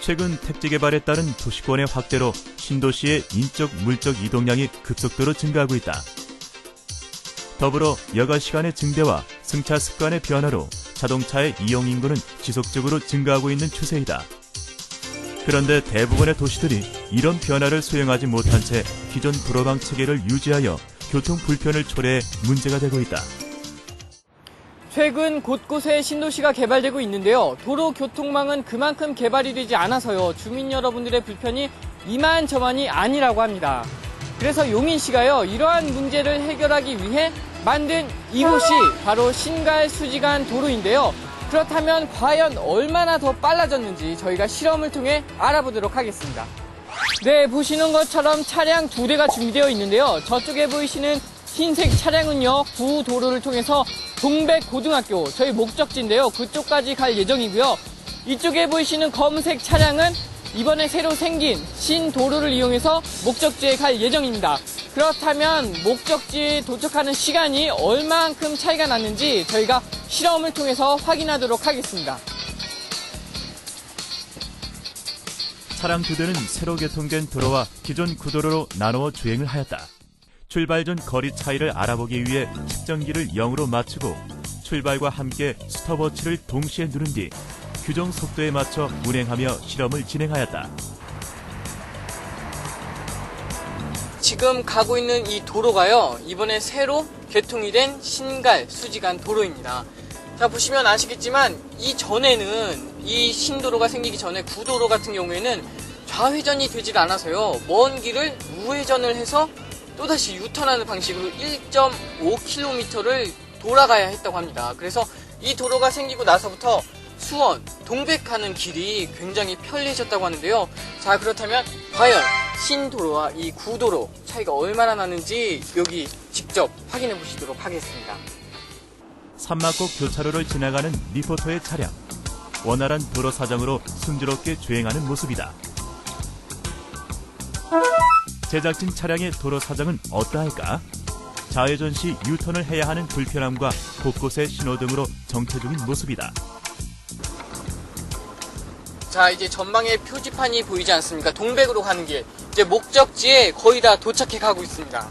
최근 택지 개발에 따른 도시권의 확대로 신도시의 인적 물적 이동량이 급속도로 증가하고 있다. 더불어 여가 시간의 증대와 승차 습관의 변화로 자동차의 이용 인구는 지속적으로 증가하고 있는 추세이다. 그런데 대부분의 도시들이 이런 변화를 수용하지 못한 채 기존 도로망 체계를 유지하여 교통 불편을 초래해 문제가 되고 있다. 최근 곳곳에 신도시가 개발되고 있는데요. 도로 교통망은 그만큼 개발이 되지 않아서요. 주민 여러분들의 불편이 이만저만이 아니라고 합니다. 그래서 용인 시가요. 이러한 문제를 해결하기 위해 만든 이곳이 바로 신갈 수지간 도로인데요. 그렇다면 과연 얼마나 더 빨라졌는지 저희가 실험을 통해 알아보도록 하겠습니다. 네, 보시는 것처럼 차량 두 대가 준비되어 있는데요. 저쪽에 보이시는 흰색 차량은요, 구도로를 통해서 동백 고등학교, 저희 목적지인데요. 그쪽까지 갈 예정이고요. 이쪽에 보이시는 검은색 차량은 이번에 새로 생긴 신도로를 이용해서 목적지에 갈 예정입니다. 그렇다면 목적지에 도착하는 시간이 얼만큼 차이가 났는지 저희가 실험을 통해서 확인하도록 하겠습니다. 차량 두 대는 새로 개통된 도로와 기존 구도로로 나누어 주행을 하였다. 출발 전 거리 차이를 알아보기 위해 측정기를 0으로 맞추고 출발과 함께 스톱워치를 동시에 누른 뒤 규정 속도에 맞춰 운행하며 실험을 진행하였다. 지금 가고 있는 이 도로가요, 이번에 새로 개통이 된 신갈 수지간 도로입니다. 자, 보시면 아시겠지만, 이 전에는, 이 신도로가 생기기 전에 구도로 같은 경우에는 좌회전이 되질 않아서요, 먼 길을 우회전을 해서 또다시 유턴하는 방식으로 1.5km를 돌아가야 했다고 합니다. 그래서 이 도로가 생기고 나서부터 수원, 동백하는 길이 굉장히 편리해졌다고 하는데요. 자, 그렇다면 과연 신도로와 이 구도로 차이가 얼마나 나는지 여기 직접 확인해 보시도록 하겠습니다. 산막곡 교차로를 지나가는 리포터의 차량. 원활한 도로 사정으로 순조롭게 주행하는 모습이다. 제작진 차량의 도로 사정은 어떠할까? 좌회전 시 유턴을 해야 하는 불편함과 곳곳에 신호등으로 정체 중인 모습이다. 자, 이제 전방에 표지판이 보이지 않습니까? 동백으로 가는 길. 이제 목적지에 거의 다 도착해 가고 있습니다.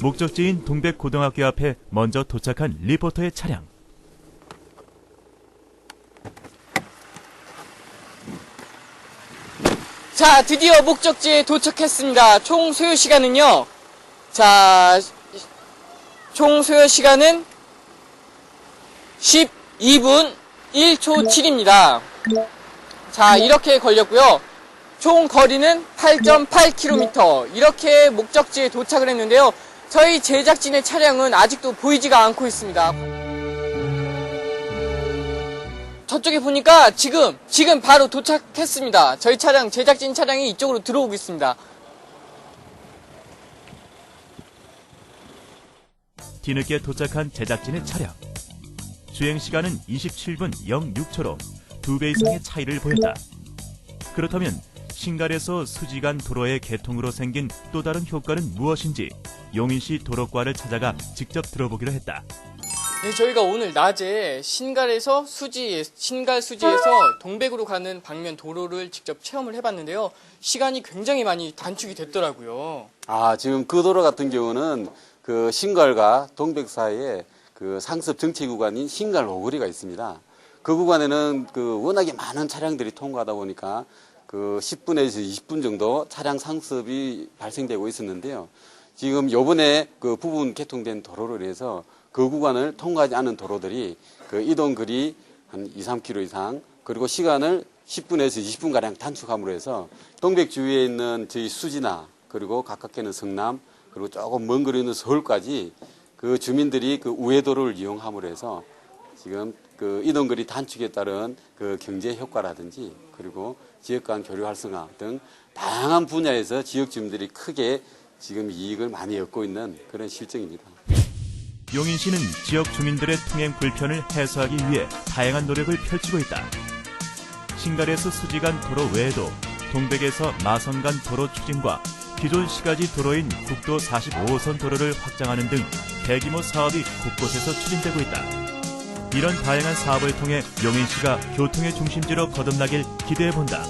목적지인 동백고등학교 앞에 먼저 도착한 리포터의 차량. 자, 드디어 목적지에 도착했습니다. 총 소요 시간은요. 자, 총 소요 시간은 12분 1초 7입니다. 자, 이렇게 걸렸고요. 총 거리는 8.8km. 이렇게 목적지에 도착을 했는데요. 저희 제작진의 차량은 아직도 보이지가 않고 있습니다. 저쪽에 보니까 지금, 지금 바로 도착했습니다. 저희 차량, 제작진 차량이 이쪽으로 들어오고 있습니다. 뒤늦게 도착한 제작진의 차량. 주행 시간은 27분 06초로 두 배 이상의 차이를 보였다. 그렇다면 신갈에서 수지간 도로의 개통으로 생긴 또 다른 효과는 무엇인지 용인시 도로과를 찾아가 직접 들어보기로 했다. 네, 저희가 오늘 낮에 신갈에서 수지, 신갈 수지에서 동백으로 가는 방면 도로를 직접 체험을 해봤는데요. 시간이 굉장히 많이 단축이 됐더라고요. 아, 지금 그 도로 같은 경우는 그 신갈과 동백 사이에 그 상습 정체 구간인 신갈 오거리가 있습니다. 그 구간에는 그 워낙에 많은 차량들이 통과하다 보니까 그 10분에서 20분 정도 차량 상습이 발생되고 있었는데요. 지금 요번에 그 부분 개통된 도로로 인해서 그 구간을 통과하지 않은 도로들이 그 이동 거리 한 2, 3km 이상 그리고 시간을 10분에서 20분 가량 단축함으로 해서 동백 주위에 있는 저희 수지나 그리고 가깝게는 성남 그리고 조금 먼 거리 있는 서울까지 그 주민들이 그 우회도로를 이용함으로 해서 지금 그 이동 거리 단축에 따른 그 경제 효과라든지 그리고 지역 간 교류 활성화 등 다양한 분야에서 지역 주민들이 크게 지금 이익을 많이 얻고 있는 그런 실정입니다. 용인시는 지역 주민들의 통행 불편을 해소하기 위해 다양한 노력을 펼치고 있다. 신갈에서 수지간 도로 외에도 동백에서 마성간 도로 추진과 기존 시가지 도로인 국도 45호선 도로를 확장하는 등 대규모 사업이 곳곳에서 추진되고 있다. 이런 다양한 사업을 통해 용인시가 교통의 중심지로 거듭나길 기대해 본다.